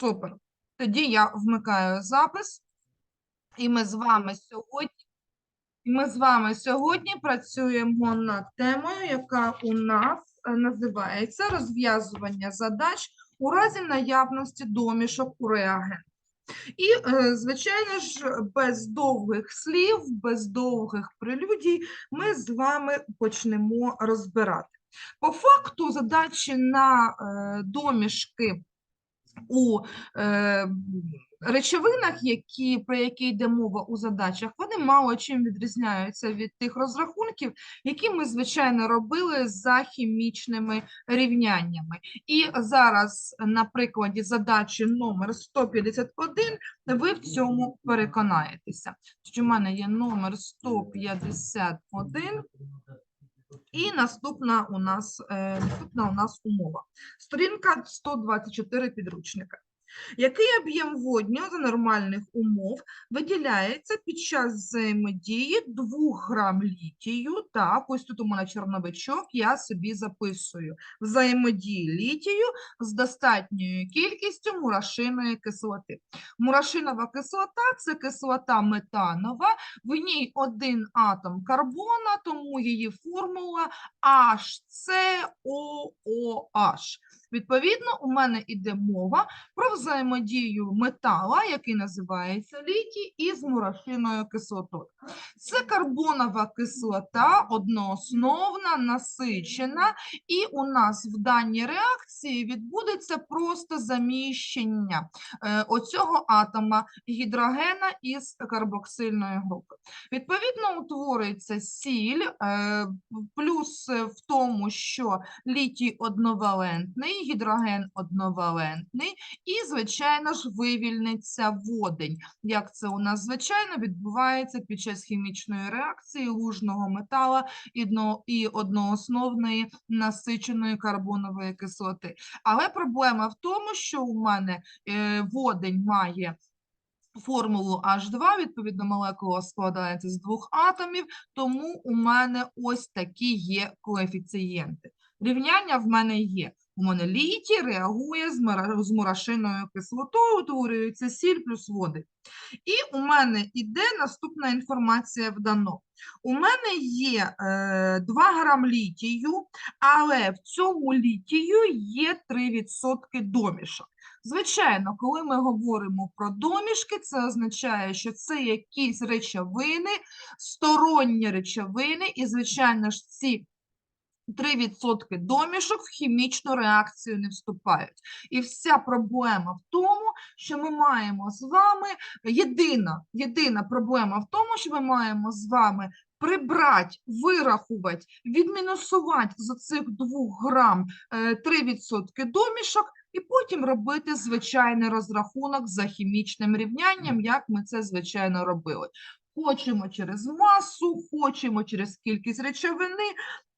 Супер. Тоді я вмикаю запис, і ми з вами сьогодні, ми з вами сьогодні працюємо над темою, яка у нас е, називається розв'язування задач у разі наявності домішок у реагент. І, е, звичайно ж, без довгих слів, без довгих прелюдій, ми з вами почнемо розбирати. По факту задачі на е, домішки у е, речовинах, які, про які йде мова у задачах, вони мало чим відрізняються від тих розрахунків, які ми, звичайно, робили за хімічними рівняннями. І зараз на прикладі задачі номер 151 ви в цьому переконаєтеся. Що в мене є номер 151. І наступна у нас, е, наступна у нас умова. Сторінка 124 підручника. Який об'єм водню за нормальних умов виділяється під час взаємодії 2 грам літію? Так, ось тут у мене чорновичок, я собі записую. Взаємодії літію з достатньою кількістю мурашиної кислоти. Мурашинова кислота – це кислота метанова, в ній один атом карбона, тому її формула HCOOH. Відповідно, у мене йде мова про взаємодію метала, який називається літій, із мурашиною кислотою. Це карбонова кислота, одноосновна, насичена, і у нас в даній реакції відбудеться просто заміщення е, оцього атома гідрогена із карбоксильної групи. Відповідно, утворюється сіль, е, плюс в тому, що літій одновалентний, гідроген одновалентний, і, звичайно ж, вивільниться водень. Як це у нас звичайно відбувається під час хімічної реакції лужного метала і одноосновної насиченої карбонової кислоти. Але проблема в тому, що у мене е, водень має формулу H2, відповідно, молекула складається з двох атомів, тому у мене ось такі є коефіцієнти. Рівняння в мене є. У мене літій реагує з мурашиною кислотою, утворюється сіль плюс води. І у мене йде наступна інформація в дано. У мене є е, 2 грам літію, але в цьому літію є 3% домішок. Звичайно, коли ми говоримо про домішки, це означає, що це якісь речовини, сторонні речовини, і, звичайно ж, ці 3% домішок в хімічну реакцію не вступають. І вся проблема в тому, що ми маємо з вами, єдина, єдина проблема в тому, що ми маємо з вами прибрати, вирахувати, відмінусувати з цих 2 грам е, 3% домішок і потім робити звичайний розрахунок за хімічним рівнянням, як ми це звичайно робили. Хочемо через масу, хочемо через кількість речовини.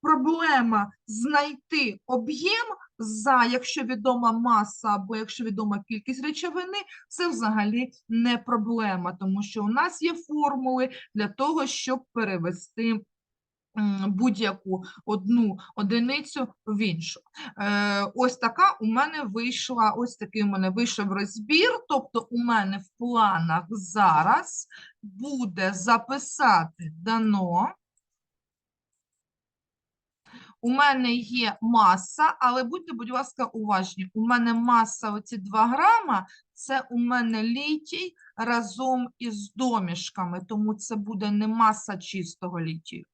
Проблема знайти об'єм за, якщо відома маса або якщо відома кількість речовини, це взагалі не проблема, тому що у нас є формули для того, щоб перевести будь-яку одну одиницю в іншу. Е, ось така у мене вийшла, ось такий у мене вийшов розбір. Тобто, у мене в планах зараз буде записати дано. У мене є маса, але будьте, будь ласка, уважні. У мене маса оці 2 грама, це у мене літій разом із домішками, тому це буде не маса чистого літію.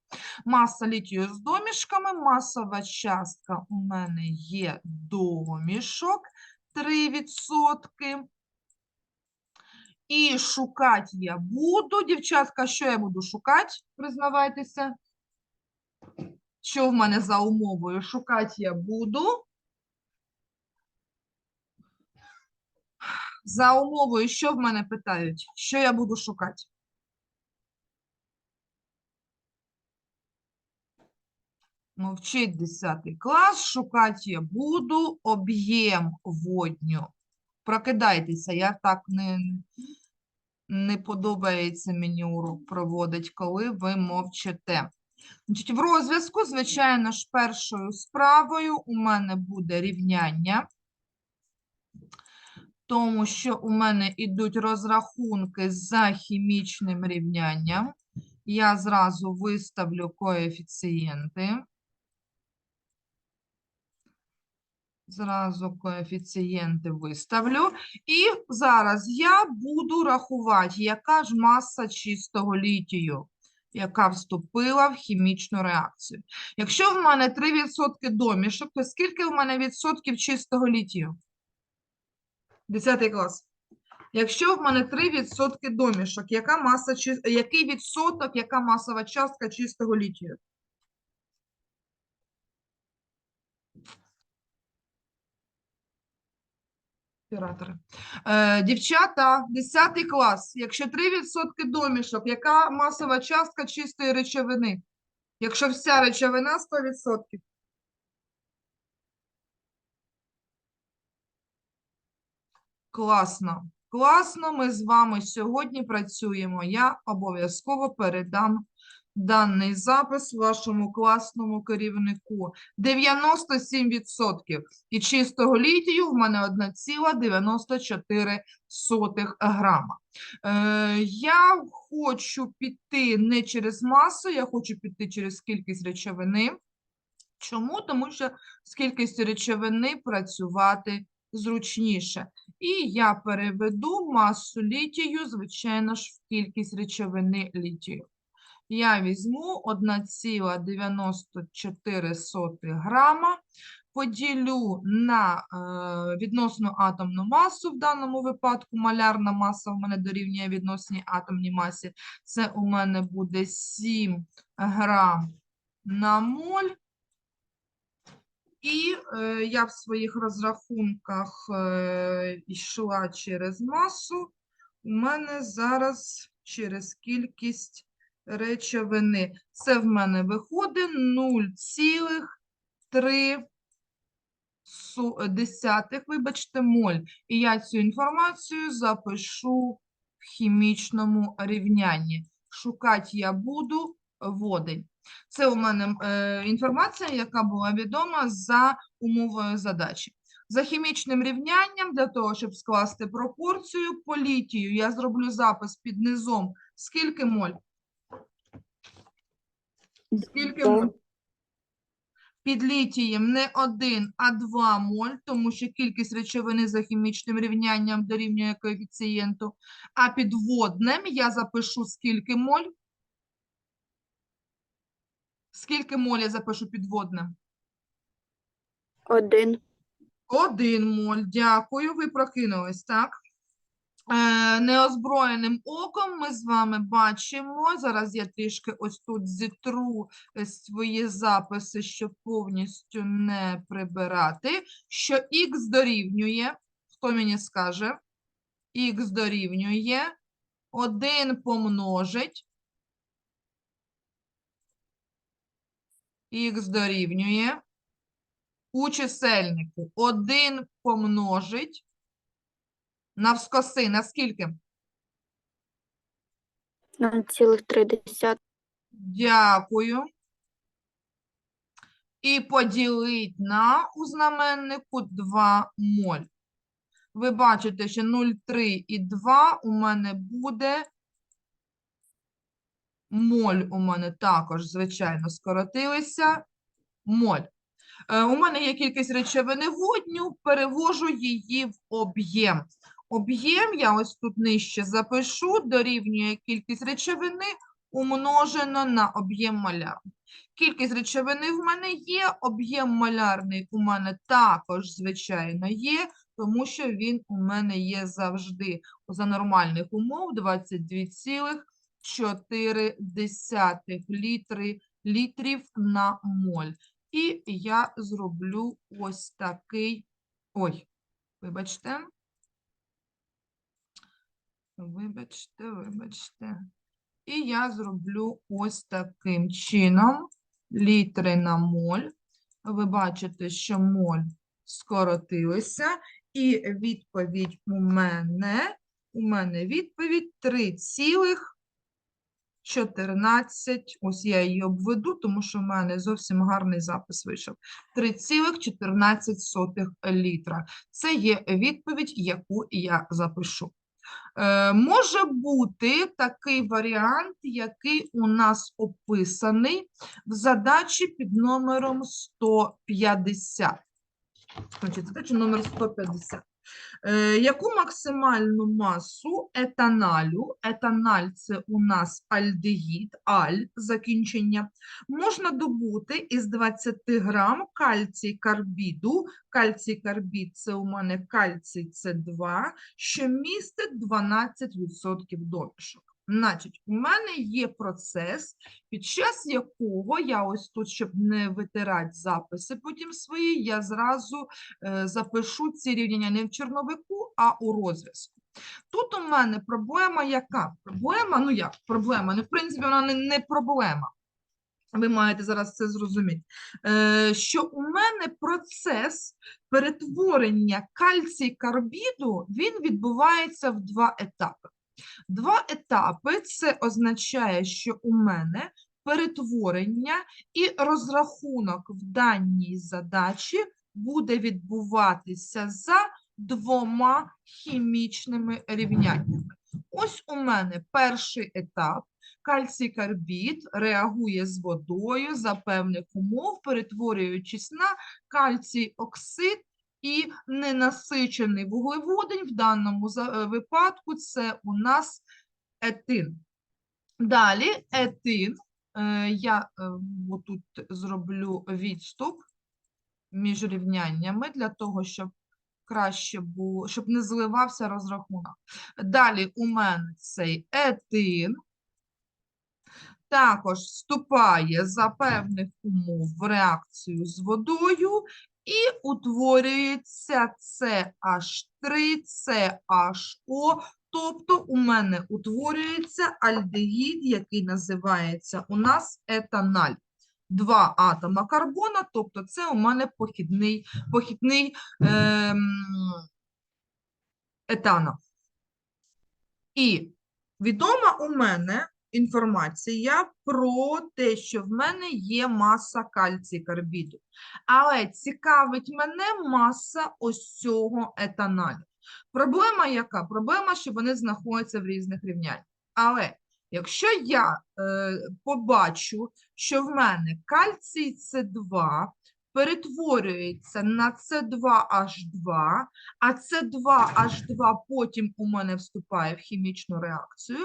Маса літію з домішками, масова частка у мене є домішок 3%. І шукати я буду. Дівчатка, що я буду шукати? Признавайтеся. Що в мене за умовою? Шукати я буду. За умовою, що в мене питають? Що я буду шукати? Мовчить 10 клас, шукати я буду об'єм водню. Прокидайтеся, я так не, не подобається мені урок проводить, коли ви мовчите. В розв'язку, звичайно ж, першою справою у мене буде рівняння. тому що у мене йдуть розрахунки за хімічним рівнянням. Я зразу виставлю коефіцієнти. Зразу коефіцієнти виставлю. І зараз я буду рахувати, яка ж маса чистого літію, яка вступила в хімічну реакцію. Якщо в мене 3% домішок, то скільки в мене відсотків чистого літію? 10 клас. Якщо в мене 3% домішок, яка маса, який відсоток, яка масова частка чистого літію? Оператори. Е, дівчата, 10 клас. Якщо 3% домішок, яка масова частка чистої речовини? Якщо вся речовина 100%. Класно. Класно, ми з вами сьогодні працюємо. Я обов'язково передам даний запис вашому класному керівнику. 97% і чистого літію в мене 1,94 грама. Е, я хочу піти не через масу, я хочу піти через кількість речовини. Чому? Тому що з кількістю речовини працювати зручніше. І я переведу масу літію, звичайно ж, в кількість речовини літію. Я візьму 1,94 грама, поділю на е, відносну атомну масу, в даному випадку малярна маса в мене дорівнює відносній атомній масі. Це у мене буде 7 грам на моль. І е, я в своїх розрахунках е, йшла через масу. У мене зараз через кількість речовини. Це в мене виходить 0,3 вибачте, моль. І я цю інформацію запишу в хімічному рівнянні. Шукати я буду водень. Це у мене е, інформація, яка була відома за умовою задачі. За хімічним рівнянням, для того, щоб скласти пропорцію по літію, я зроблю запис під низом. Скільки моль? Скільки моль? Під літієм не 1, а 2 моль, тому що кількість речовини за хімічним рівнянням дорівнює коефіцієнту. А під водним я запишу скільки моль? Скільки моль я запишу під водним? Один. Один моль, дякую. Ви прокинулись, так? Е, неозброєним оком ми з вами бачимо. Зараз я трішки ось тут зітру е, свої записи, щоб повністю не прибирати. Що х дорівнює, хто мені скаже? Х дорівнює 1 помножить. Х дорівнює у чисельнику 1 помножить навскоси на скільки? 0,3. Дякую. І поділить на у знаменнику 2 моль. Ви бачите, що 0,3 і 2 у мене буде моль у мене також, звичайно, скоротилися. Моль. Е, У мене є кількість речовини водню, перевожу її в об'єм. Об'єм я ось тут нижче запишу, дорівнює кількість речовини умножено на об'єм малярний. Кількість речовини в мене є, об'єм малярний у мене також, звичайно, є, тому що він у мене є завжди за нормальних умов 22,4 літри, літрів на моль. І я зроблю ось такий. Ой, вибачте. Вибачте, вибачте. І я зроблю ось таким чином. Літри на моль. Ви бачите, що моль скоротилися. І відповідь у мене, у мене відповідь 3 цілих 14, ось я її обведу, тому що в мене зовсім гарний запис вийшов. 3,14 літра. Це є відповідь, яку я запишу. Е, може бути такий варіант, який у нас описаний в задачі під номером 150. Значить, задача номер 150. Е, яку максимальну масу етаналю, етаналь це у нас альдегід, аль, закінчення, можна добути із 20 грам кальцій карбіду, кальцій карбід це у мене кальцій С2, що містить 12% домішок. Значить, у мене є процес, під час якого я ось тут, щоб не витирати записи потім свої, я зразу е, запишу ці рівняння не в черновику, а у розв'язку. Тут у мене проблема яка? Проблема, ну як проблема? Ну, в принципі, вона не, не проблема. Ви маєте зараз це зрозуміти. Е, що у мене процес перетворення кальцій карбіду, він відбувається в два етапи. Два етапи це означає, що у мене перетворення і розрахунок в даній задачі буде відбуватися за двома хімічними рівняннями. Ось у мене перший етап. Кальцій карбід реагує з водою за певних умов, перетворюючись на кальцій оксид і ненасичений вуглеводень. В даному е, випадку це у нас етин. Далі етин. е, Я е, отут зроблю відступ між рівняннями для того, щоб краще було, щоб не зливався розрахунок. Далі у мене цей етин також вступає за певних умов в реакцію з водою і утворюється CH3, CHO, тобто у мене утворюється альдегід, який називається у нас етаналь. Два атома карбона, тобто це у мене похідний, похідний ем, етанол. І відома у мене інформація про те, що в мене є маса кальцій карбіду. Але цікавить мене маса ось цього етаналю. Проблема яка? Проблема, що вони знаходяться в різних рівняннях. Але якщо я е, побачу, що в мене кальцій С2 перетворюється на С2H2, а С2H2 потім у мене вступає в хімічну реакцію,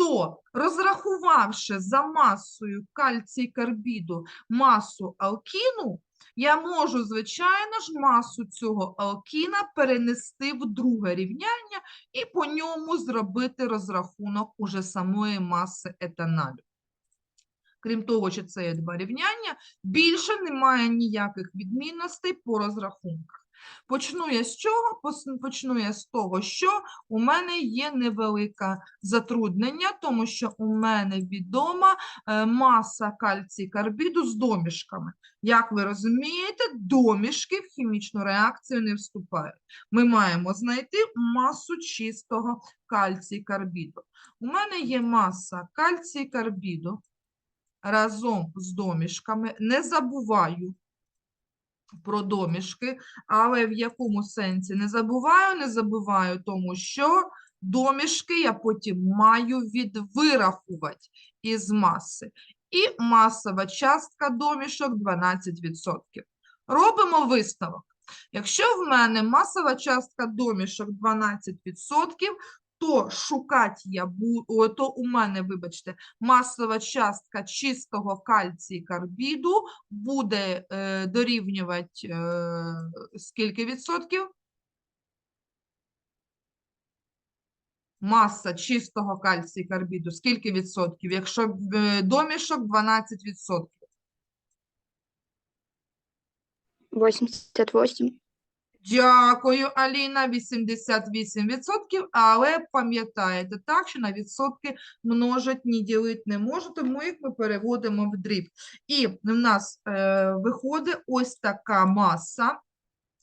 то розрахувавши за масою кальцій карбіду масу алкіну, я можу, звичайно ж, масу цього алкіна перенести в друге рівняння і по ньому зробити розрахунок уже самої маси етаналю. Крім того, що це є два рівняння, більше немає ніяких відмінностей по розрахунках. Почну я з чого? Почну я з того, що у мене є невелике затруднення, тому що у мене відома е, маса кальцій карбіду з домішками. Як ви розумієте, домішки в хімічну реакцію не вступають. Ми маємо знайти масу чистого кальцій карбіду. У мене є маса кальцій карбіду разом з домішками. Не забуваю про домішки, але в якому сенсі не забуваю? Не забуваю, тому що домішки я потім маю відвирахувати із маси. І масова частка домішок 12%. Робимо висновок. Якщо в мене масова частка домішок 12%, то шукати я буду, то у мене, вибачте, масова частка чистого кальцій карбіду буде е, дорівнювати е, скільки відсотків? Маса чистого кальцій карбіду скільки відсотків? Якщо е, домішок 12 відсотків. 88. Дякую, Аліна. 88%, але пам'ятаєте так, що на відсотки множить, ні ділити не можу, тому їх ми переводимо в дріб. І в нас е, виходить ось така маса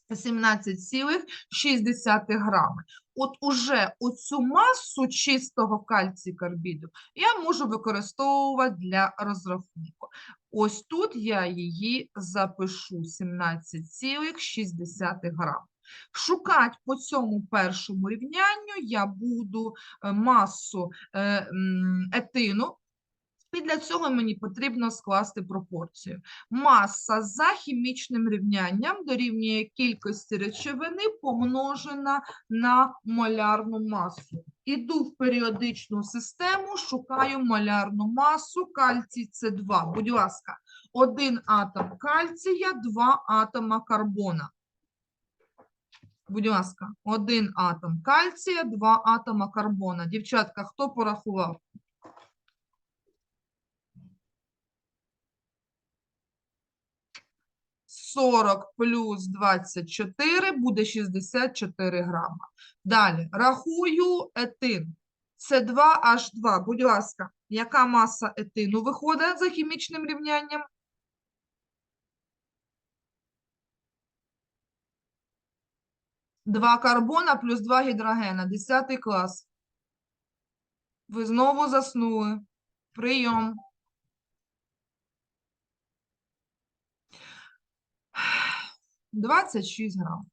17,6 грами. от уже оцю масу чистого кальцій-карбіду я можу використовувати для розрахунку. Ось тут я її запишу 17,6 грам. Шукати по цьому першому рівнянню я буду е, масу е, етину, і для цього мені потрібно скласти пропорцію. Маса за хімічним рівнянням дорівнює кількості речовини помножена на молярну масу. Іду в періодичну систему, шукаю молярну масу, кальцій – це 2. Будь ласка, один атом кальція, два атома карбона. Будь ласка, один атом кальція, два атома карбона. Дівчатка, хто порахував? Сорок плюс 24 буде 64 грама. Далі, рахую етин. Це 2H2. Будь ласка, яка маса етину виходить за хімічним рівнянням? Два карбона плюс два гідрогена. Десятий клас. Ви знову заснули. Прийом. Двадцять шість грам.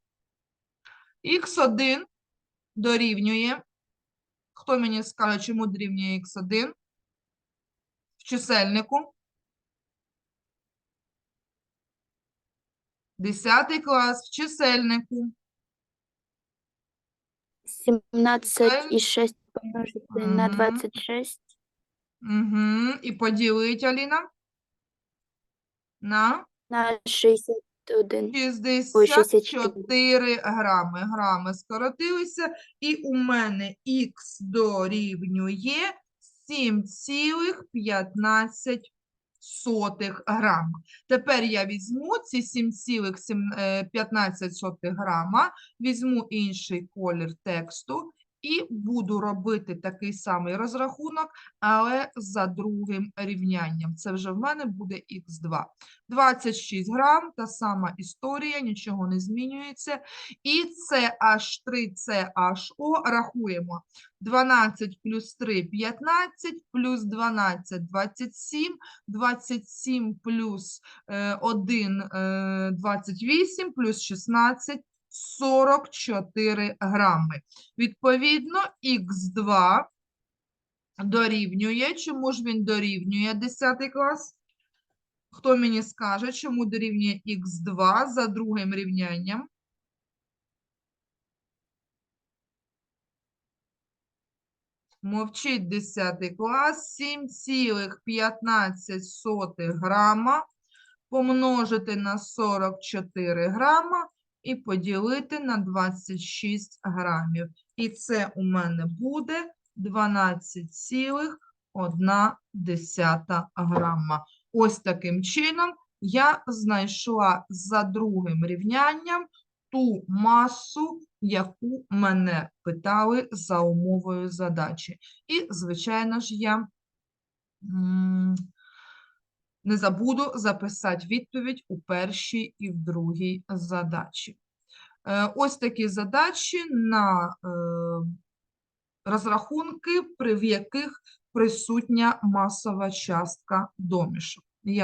Х1 дорівнює. Хто мені скаже, чому дорівнює х1? В чисельнику. Десятий клас в чисельнику. 17 і 6 помножити на 26. Угу. І поділить, Аліна. На На 61. 64 грами. Грами скоротилися. І у мене х дорівнює 7,15 грама. Тепер я візьму ці 7,15 грама, візьму інший колір тексту і буду робити такий самий розрахунок, але за другим рівнянням. Це вже в мене буде х2. 26 грам, та сама історія, нічого не змінюється. І CH3, CHO рахуємо. 12 плюс 3 – 15, плюс 12 – 27, 27 плюс е, 1 е, – 28, плюс 16 – 44 грами. Відповідно, х2 дорівнює, чому ж він дорівнює 10 клас? Хто мені скаже, чому дорівнює х2 за другим рівнянням? Мовчить 10 клас. 7,15 грама помножити на 44 грама і поділити на 26 грамів. І це у мене буде 12,1 грама. Ось таким чином я знайшла за другим рівнянням ту масу, яку мене питали за умовою задачі. І, звичайно ж, я не забуду записати відповідь у першій і в другій задачі. Е, Ось такі задачі на е, розрахунки, при яких присутня масова частка домішок.